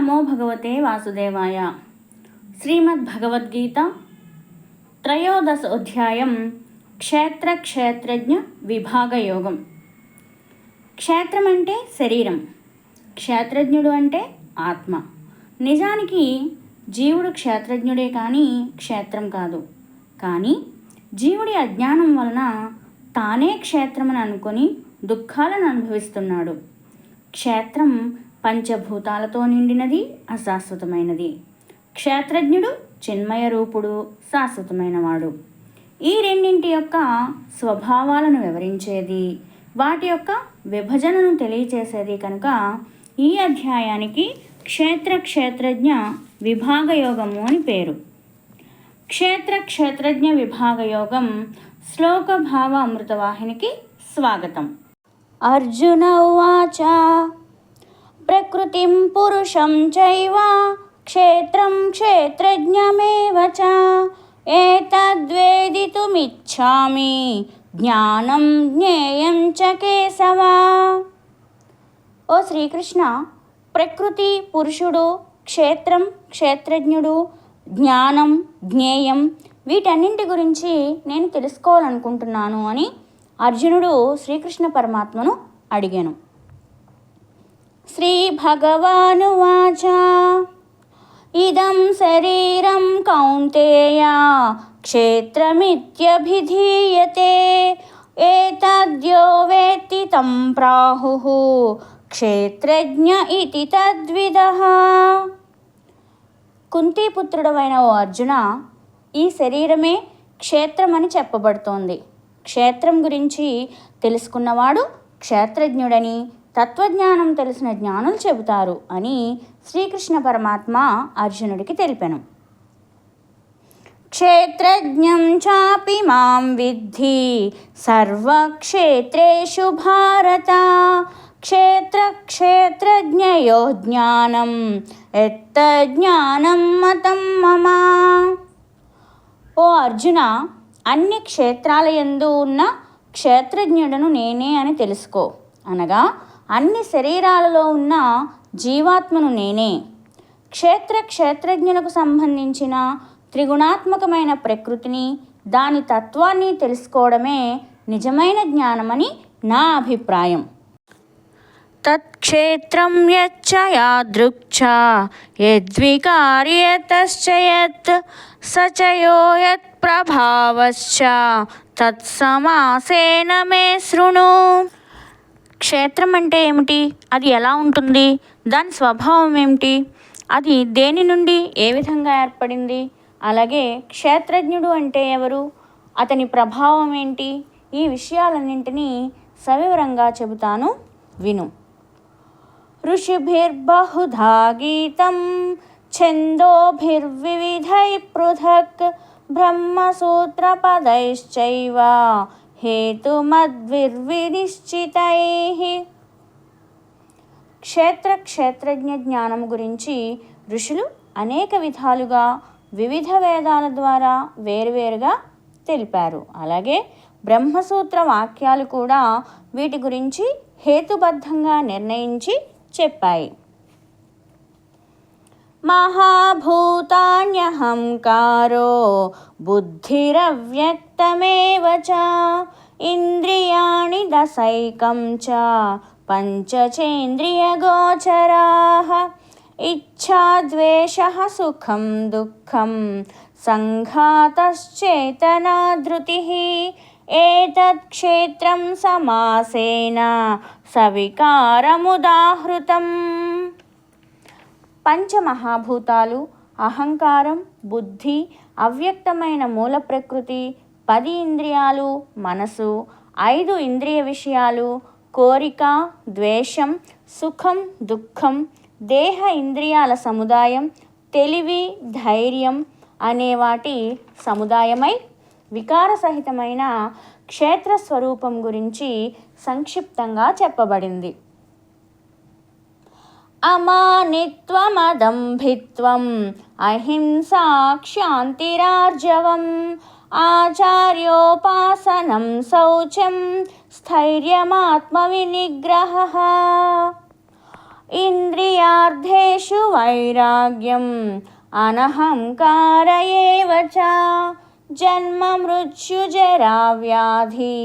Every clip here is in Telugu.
నమో భగవతే వాసుదేవాయ శ్రీమద్భగవద్గీత త్రయోదశోధ్యాయం క్షేత్ర క్షేత్రజ్ఞ విభాగయోగం క్షేత్రం అంటే శరీరం క్షేత్రజ్ఞుడు అంటే ఆత్మ. నిజానికి జీవుడు క్షేత్రజ్ఞుడే కానీ క్షేత్రం కాదు. కానీ జీవుడి అజ్ఞానం వలన తానే క్షేత్రమని అనుకొని దుఃఖాలను అనుభవిస్తున్నాడు. క్షేత్రం పంచభూతాలతో నిండినది అశాశ్వతమైనది. క్షేత్రజ్ఞుడు చిన్మయ రూపుడు శాశ్వతమైనవాడు. ఈ రెండింటి యొక్క స్వభావాలను వివరించేది వాటి యొక్క విభజనను తెలియచేసేది కనుక ఈ అధ్యాయానికి క్షేత్ర క్షేత్రజ్ఞ విభాగయోగము అని పేరు. క్షేత్ర క్షేత్రజ్ఞ విభాగయోగం శ్లోక భావ అమృతవాహినికి స్వాగతం. అర్జున ఉవాచ ప్రకృతిం పురుషం చైవ క్షేత్రం క్షేత్రజ్ఞమేవ చ ఏతద్వేదితుమిచ్చామి జ్ఞానం జ్ఞేయం చ కేశవ ఓ శ్రీకృష్ణ ప్రకృతి పురుషుడు క్షేత్రం క్షేత్రజ్ఞుడు జ్ఞానం జ్ఞేయం వీటన్నింటి గురించి నేను తెలుసుకోవాలనుకుంటున్నాను అని అర్జునుడు శ్రీకృష్ణ పరమాత్మను అడిగాను. శ్రీ భగవానువాచ ఇదం శరీరం కౌంతేయ క్షేత్రమిత్యభిధీయతే ఏతద్యో వేత్తి తం ప్రాహు క్షేత్రజ్ఞ ఇతి తద్విదః కుంతీపుత్రుడవైన ఓ అర్జున ఈ శరీరమే క్షేత్రమని చెప్పబడుతోంది. క్షేత్రం గురించి తెలుసుకున్నవాడు క్షేత్రజ్ఞుడని తత్వజ్ఞానం తెలిసిన జ్ఞానులు చెబుతారు అని శ్రీకృష్ణ పరమాత్మ అర్జునుడికి తెలిపాను. క్షేత్రజ్ఞం చాపి మాం విద్ధి సర్వక్షేత్రేషు భారత. క్షేత్ర క్షేత్రజ్ఞయో జ్ఞానం ఎత్తజ్ఞానం మతం మమ. ఓ అర్జున అన్ని క్షేత్రాల ఎందు ఉన్న క్షేత్రజ్ఞుడను నేనే అని తెలుసుకో. అనగా అన్ని శరీరాలలో ఉన్న జీవాత్మను నేనే. క్షేత్ర క్షేత్రజ్ఞులకు సంబంధించిన త్రిగుణాత్మకమైన ప్రకృతిని దాని తత్వాన్ని తెలుసుకోవడమే నిజమైన జ్ఞానమని నా అభిప్రాయం. తత్క్షేత్రం యచ్చ యాదృక్చ యత్ సచయో యత్ ప్రభావశ్చ తత్సమాసేన మే శృణు. క్షేత్రం అంటే ఏమిటి? అది ఎలా ఉంటుంది? దాని స్వభావం ఏమిటి? అది దేని నుండి ఏ విధంగా ఏర్పడింది? అలాగే క్షేత్రజ్ఞుడు అంటే ఎవరు? అతని ప్రభావం ఏంటి? ఈ విషయాలన్నింటినీ సవివరంగా చెబుతాను. విను. ఋషిభిర్బహుధా గీతం ఛందోభిర్వివిధై పృథక్ బ్రహ్మసూత్రపదైశ్చైవ హేతుమద్విర్వినిశ్చితై. క్షేత్ర క్షేత్రజ్ఞ జ్ఞానం గురించి ఋషులు అనేక విధాలుగా వివిధ వేదాల ద్వారా వేరువేరుగా తెలిపారు. అలాగే బ్రహ్మసూత్ర వాక్యాలు కూడా వీటి గురించి హేతుబద్ధంగా నిర్ణయించి చెప్పాయి. మహాభూతాన్యహంకారో బుద్ధిరవ్యక్తమేవ చ. ఇంద్రియాణి దశైకం చ. పంచచేంద్రియగోచరాः ఇచ్ఛాద్వేషः సుఖం దుఃఖం సంఘాతశ్చేతనా ధృతిः ఏతత్ క్షేత్రం సమాసేన సవికారముదాహృతం. పంచమహాభూతాలు అహంకారం బుద్ధి అవ్యక్తమైన మూల ప్రకృతి పది ఇంద్రియాలు మనసు ఐదు ఇంద్రియ విషయాలు కోరిక ద్వేషం సుఖం దుఃఖం దేహ ఇంద్రియాల సముదాయం తెలివి ధైర్యం అనే వాటి సముదాయమై వికారసహితమైన క్షేత్ర స్వరూపం గురించి సంక్షిప్తంగా చెప్పబడింది. అమానిత్వమదంభిత్వం అహింసా క్షాంతిరార్జవం ఆచార్యోపాసనం శౌచం స్థైర్యమాత్మవినిగ్రహ ఇంద్రియార్థేషు వైరాగ్యం అనహంకార చ జన్మ మృత్యుజరా వ్యాధి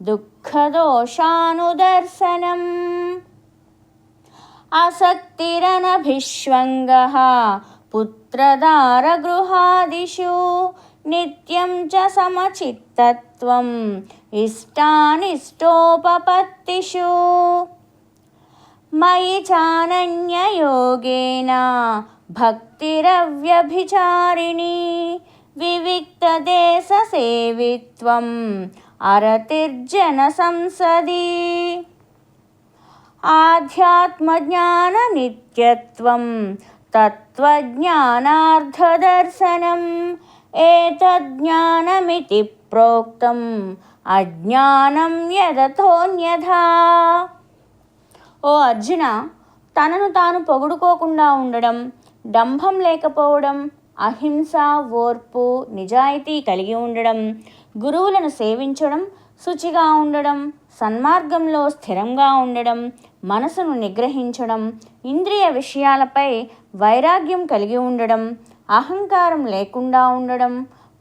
దుఃఖదోషానుదర్శనం ఆసక్తిరనభిష్వంగः పుత్రదారగృహాదిషు నిత్యం చ సమచిత్తత్వం ఇష్టానిష్టోపపత్తిషు మయి చానన్యయోగేన భక్తిరవ్యభిచారిణి వివిక్తదేశసేవిత్వం అరతిర్జన సంసది ఆధ్యాత్మజ్ఞాననిత్యత్వం తత్వజ్ఞానార్థదర్శనం ఏతజ్ఞానమితి ప్రోక్తం అజ్ఞానం యదథోన్యథా ఓ అర్జున తనను తాను పొగుడుకోకుండా ఉండడం డంభం లేకపోవడం అహింస ఓర్పు నిజాయితీ కలిగి ఉండడం గురువులను సేవించడం శుచిగా ఉండడం సన్మార్గంలో స్థిరంగా ఉండడం మనసును నిగ్రహించడం ఇంద్రియ విషయాలపై వైరాగ్యం కలిగి ఉండడం అహంకారం లేకుండా ఉండడం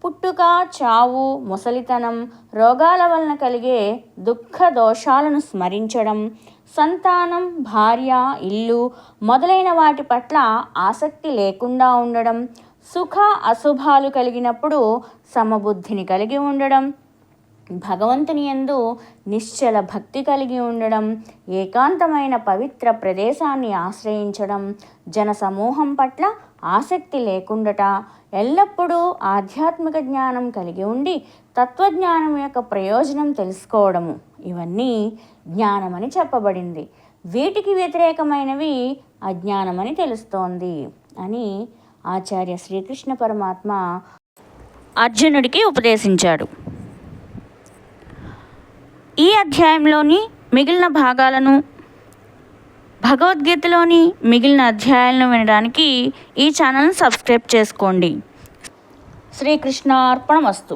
పుట్టుక చావు ముసలితనం రోగాల వలన కలిగే దుఃఖ దోషాలను స్మరించడం సంతానం భార్య ఇల్లు మొదలైన వాటి పట్ల ఆసక్తి లేకుండా ఉండడం సుఖ అశుభాలు కలిగినప్పుడు సమబుద్ధిని కలిగి ఉండడం భగవంతుని యందు నిశ్చల భక్తి కలిగి ఉండడం ఏకాంతమైన పవిత్ర ప్రదేశాన్ని ఆశ్రయించడం జన సమూహం పట్ల ఆసక్తి లేకుండట. ఎల్లప్పుడూ ఆధ్యాత్మిక జ్ఞానం కలిగి ఉండి తత్వజ్ఞానం యొక్క ప్రయోజనం తెలుసుకోవడము. ఇవన్నీ జ్ఞానమని చెప్పబడింది. వీటికి వ్యతిరేకమైనవి అజ్ఞానమని తెలుస్తోంది అని ఆచార్య శ్రీకృష్ణ పరమాత్మ అర్జునుడికి ఉపదేశించాడు. ఈ అధ్యాయంలోని మిగిలిన భాగాలను భగవద్గీతలోని మిగిలిన అధ్యాయాలను వినడానికి ఈ ఛానల్ని సబ్స్క్రైబ్ చేసుకోండి. శ్రీకృష్ణార్పణ వస్తు